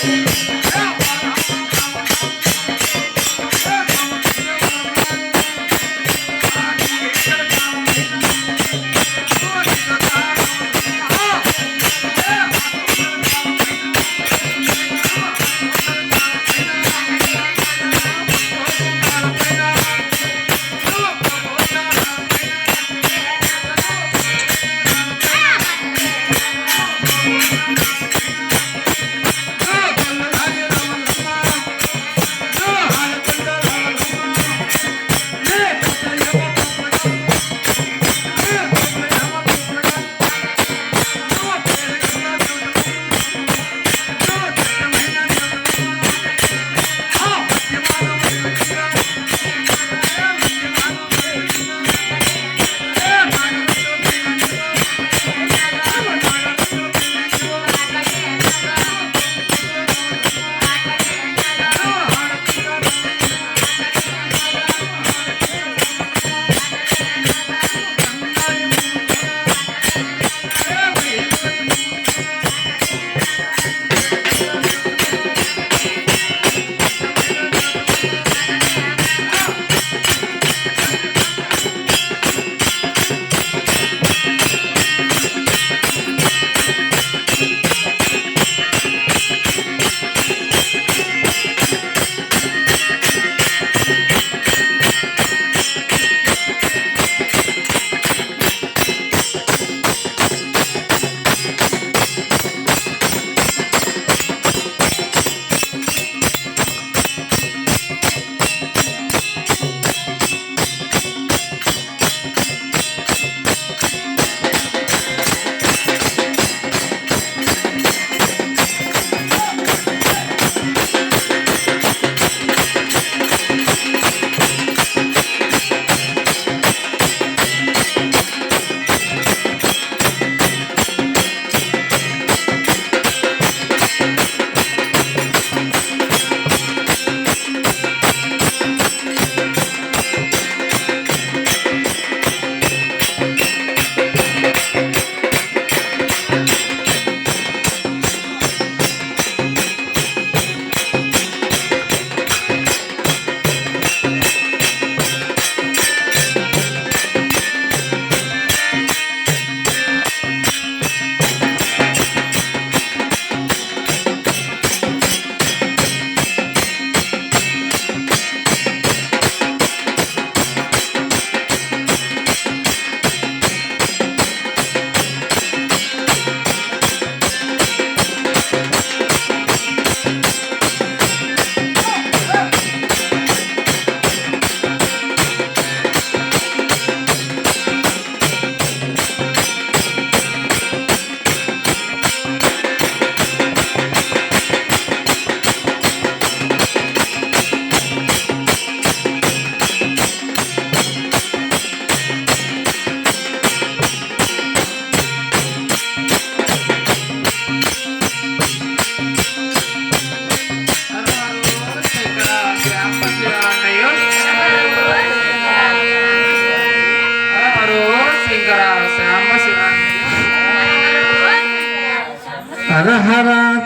హర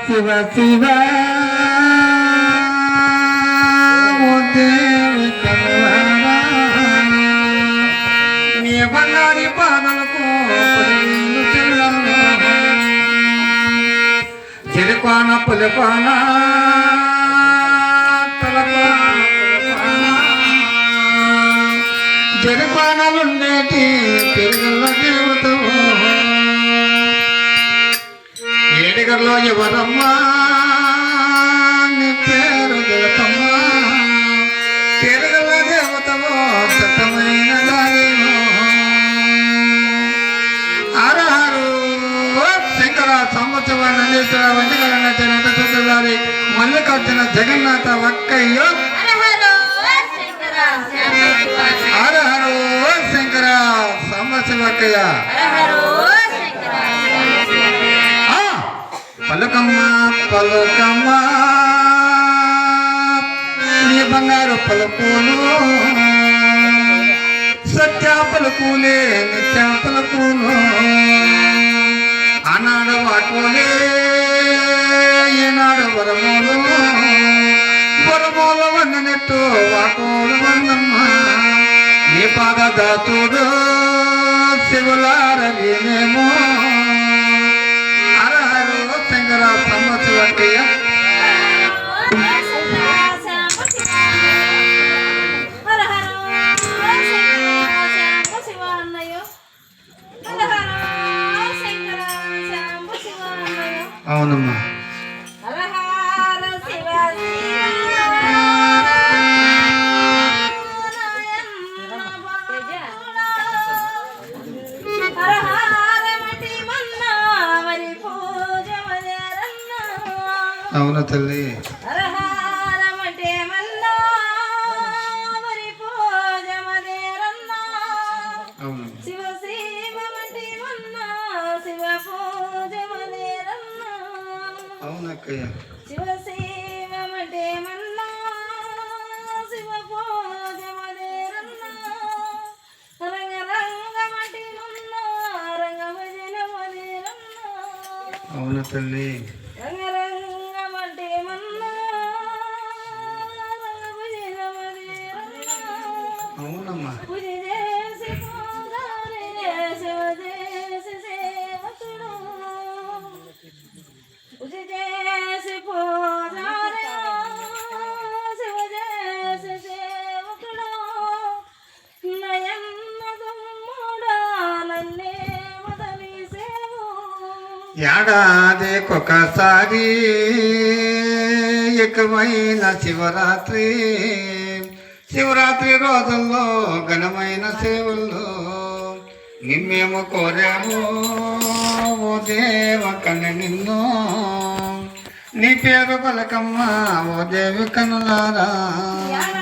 శివ శివ. ఓ దేవి నీ బంగారి పాదలకు పదివేలు చెల్లెమ్మ. పులపాన. పెరుగుల ఏడుగల్లో ఎవరమ్మా? నీ పేరు పెరుగుల ఆరహారు శంకర సంవత్సర నందీశ్వర మల్లికార్జున జగన్నాథ వక్కయ్యో. హరహరు శంకర సంవత్సరక్కయ్య పలుకమ్మా పలుకమ్మా. శ్రీ బంగారు పలుకులు సత్య పలుకులే నిత్య పలుకులు ఆనాడు వాటోలే ఈనాడు వరమూలు. వరమూల వందనెట్టు వాటోలు వందమ్మ నీ పాద దాతుడు శివులారవినేమో శంకర the league. ఏడాదికొకసారి ఏకమైన శివరాత్రి. శివరాత్రి రోజుల్లో ఘనమైన సేవల్లో నిన్నేమో కోరాము ఓ దేవ కన్న నిన్ను. నీ పేరు పలకమ్మ ఓ దేవి కనులారా.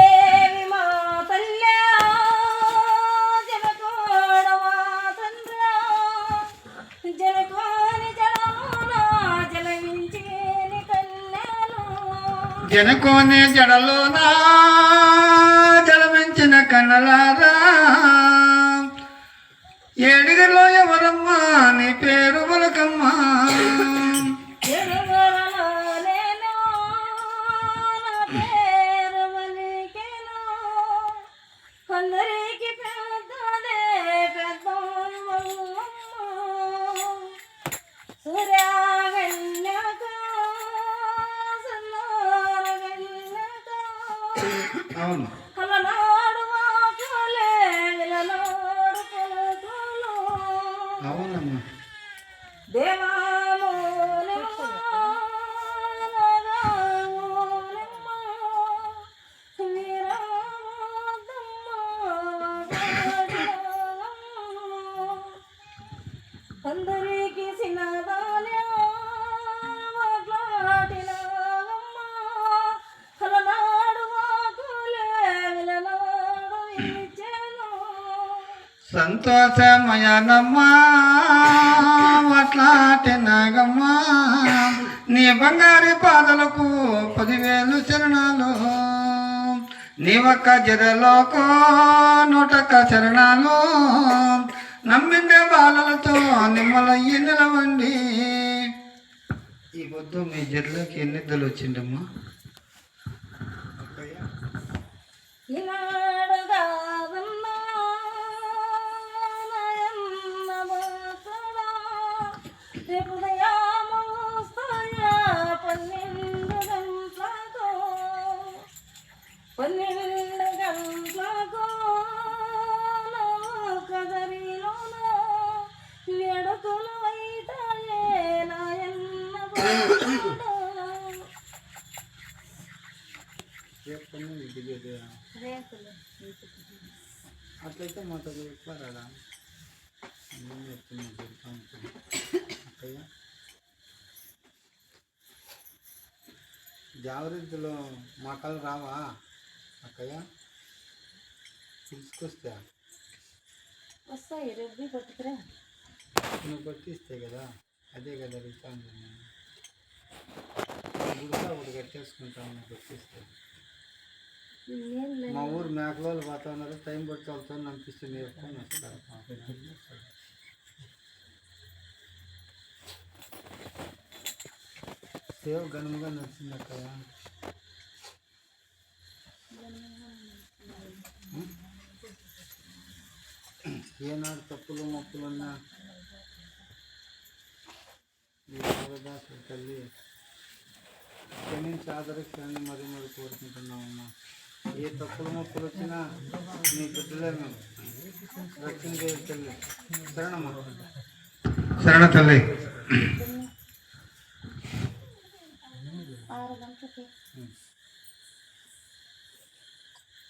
జనకోనే జడలోనా జలమించిన కన్నలారా. ఏడుగులో ఎవరమ్మా? నీ పేరు బలకమ్మా సంతోషమయనమ్మా అట్లాంటి నాగమ్మా. నీ బంగారు పాదలకు పదివేలు చరణాలు నీ ఒక్క జరలోకో నూటొక్క చరణాలు నమ్మిండే బాలలతో నిమ్మలయ్యి నిలవండి. ఈ పొద్దు మీ జర్లోకి ఎన్ని ఇద్దరు వచ్చిండమ్మా ఇలా రేపు ఉదయాము పన్నెండు గంటలకు పన్నెండు గంటలకు కదరిలోన వేడుకలు అయితాయే నాయన్న అట్లయితే మాతో ఎక్కువ రాడా నేను అక్కయ్య జావరింతలో మా కళ్ళు రావా అక్కయ్య? తీసుకొస్తా వస్తాయి రేపు పట్టుకురా. నువ్వు కొట్టిస్తే కదా అదే కదా అడుగుతాను నేను గుడికా ఒకటి కట్టేసుకుంటాను నువ్వు కొట్టిస్తే మా ఊరు మేకలోళ్ళు పోతా ఉన్నారు టైం పట్టి వెళ్తాను అనిపిస్తే నేర్చుకొని వస్తారు సేవ్ ఘనముగా నచ్చింది అక్కడ ఏనాడు తప్పులు మొప్పులు ఉన్నా ఈ బాలదాసు తల్లి క్షమించి ఆదరించాలని మరీ మరి కోరుకుంటున్నామమ్మా ఏ తప్పులు మొప్పులు వచ్చినా నీ బిడ్డలే మేము రక్షణ చేయ తల్లి శరణమ్మా శరణ తల్లి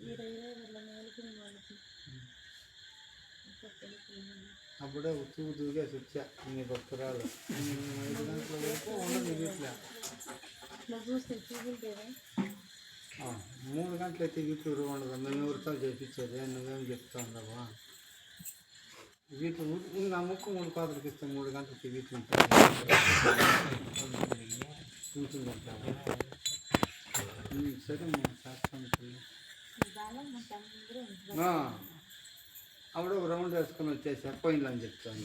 ఈ వాళ్ళ మేలుకుని వాళ్ళకి తెలుసు అప్పుడే ఉత్తు దూగేసి వచ్చా నీ భక్తురాలు. ఐదు గంటల వరకు ఉండదు వీటిలో ఇట్లా చూస్తే చూపించేదా ఆ, మూడు గంటలు అయితే వీటిలో ఉండదు. మేము ఎవరితో చేపించేది. నువ్వేం చెప్తా ఉండవా వీటి నా ముక్కు మూడు పాత్రకి ఇస్తాను మూడు గంటలకి వీటి సరే మా ఆవిడ ఒక రౌండ్ వేసుకొని వచ్చేసా పోయిందని అని చెప్తాను.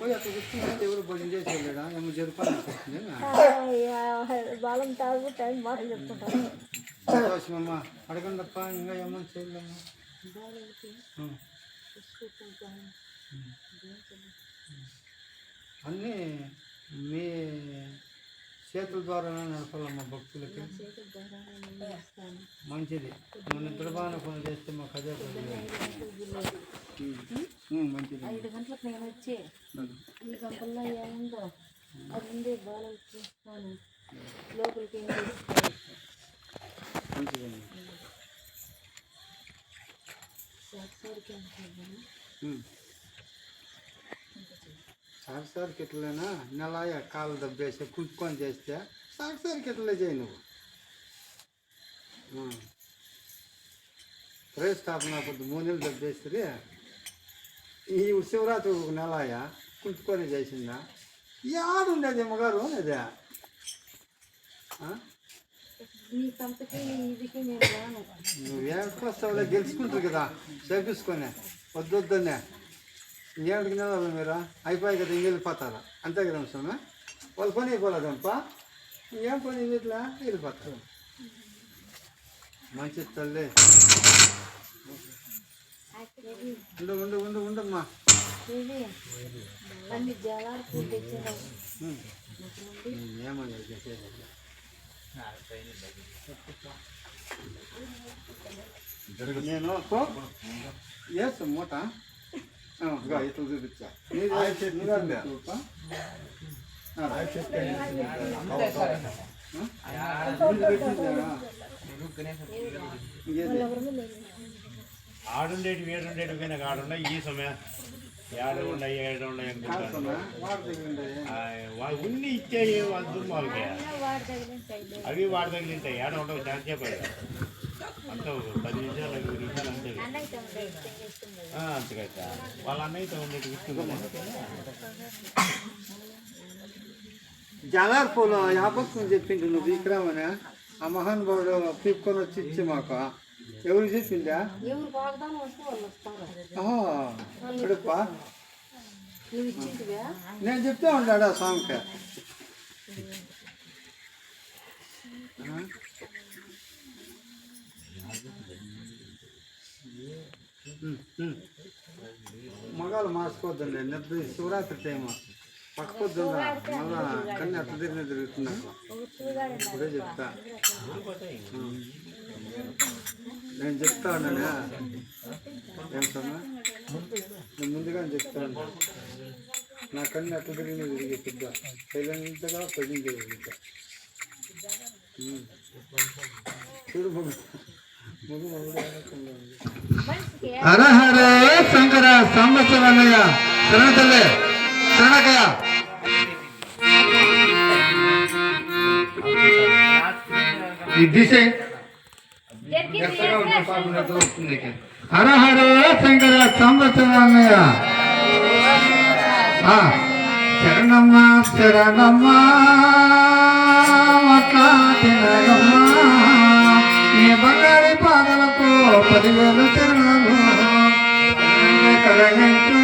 పోయి అక్కడ కూర్చుంటే ఎవరు భోజనం చేసి వెళ్ళాడా? ఏమో జరుపాలని బాలం తాగు టైం బాగా చెప్తుంటారు. సంతోషమమ్మ. ఇంకా ఏమన్నా అన్నీ మీ చేతుల ద్వారానే నడపాలమ్మా భక్తులకి. మంచిది. మన నిద్ర బాగా పని చేస్తే మాకు అదే మంచిది ఐదు గంటలకు నేను వచ్చి గంటల్లో ఏముందో అది ఉంది బాలలు చూస్తాను లోపలికి మంచిదండి సార్ అనుకుంటాను ఎట్లైనా నెల కాలు దబ్బేసి కుక్కొని చేస్తే సాగిసారికి ఎట్లా చేయి నువ్వు. ఉమ్. ప్రేస్ స్థాపన కొద్ది మూడు నెలలు దబ్బేసి ఈ శివరాత్రి ఒక నెలయా కుంటుకొని చేసిందా? యాడుండేది మగారు అదే. నీ సంతకి ఇదికి నేను రాను. నువ్వేంటి వస్తావులే గెలుచుకుంటారు కదా చేపించుకొని వద్దు వద్దనే ఇంకేమిటికి నెలలు మీరు? అయిపోయి కదా ఇంక వెళ్ళిపోతారా అంతే కదా స్వామి? వాళ్ళ పని అయిపోలేదంప ఏం పని ఇట్లా వెళ్ళిపోతారు మంచి తల్లి. ఉండు ఉండు ఉండు ఉండమ్మా. ఏమని చేసేది? నేను వేసు మూట ఆ, ఇదిగో ఇట్లా చూపించా నీది నీది చూప. ఆ, ఆ? నీది పెట్టిందా? ఇంకేది? ఆడుండేటి వేడుండేటి పోయినా ఆడుండ ఈ సమయం ఏడు ఏడు ఉండేది. వాళ్ళు ఉన్ని ఇచ్చే దగ్గర అవి వాడి దగ్గర ఉంటాయి ఏడ ఉండవు ఛాన్స్ చెప్పారు అంతే పది నిమిషాలు ఐదు నిమిషాలు అంతే. ఆ, అంతే కదా. వాళ్ళ అన్నయ్యతో విసుకుంటాం జలార్ పూలు యాపక్కని చెప్పిండు నువ్వు తీసుకురామని ఆ మహానుభావుడు పీక్కొని వచ్చి ఇచ్చి మాకు. ఎవరు చెప్పిందా ఎవరు వాగ్దానం వస్తే వాళ్ళు వస్తారు. ఆహా, ఇప్పుడుప్పా నువ్వు ఇచ్చింటివా? నేను చెప్తే ఉన్నాడు ఆ? స్వామికి. మగాళ్ళు మార్చుకోవద్దండి నిద్ర శివరాత్రి టైము. పక్క పొద్దున్న మళ్ళా కన్ను అట్లా తిరిగి తిరుగుతుంది అట్లా ఒక చూడాడు ఇప్పుడే చెప్తా. నేను చెప్తా ఉన్నాను ఏం సన్నా? నేను ముందుగా చెప్తాను నా కన్ను అట్లా తిరిగి తిరిగి పెద్ద సైలెంట్గా పడింది పెద్ద చూడు మగు మగు మగుడు ఆడకుండా ఉంది. మనిషికి హర హర శంకర సంవత్సరన్నయ్య శరణతల్లే శరణకయ్య ఈ దిశ హరహర శంకర సంవత్సరాన్నయ్య ఆ, శరణమ్మ శరణమ్మ ఈ బంగారి పాదలకు పదివేలు శరణాలు. కలగంటూ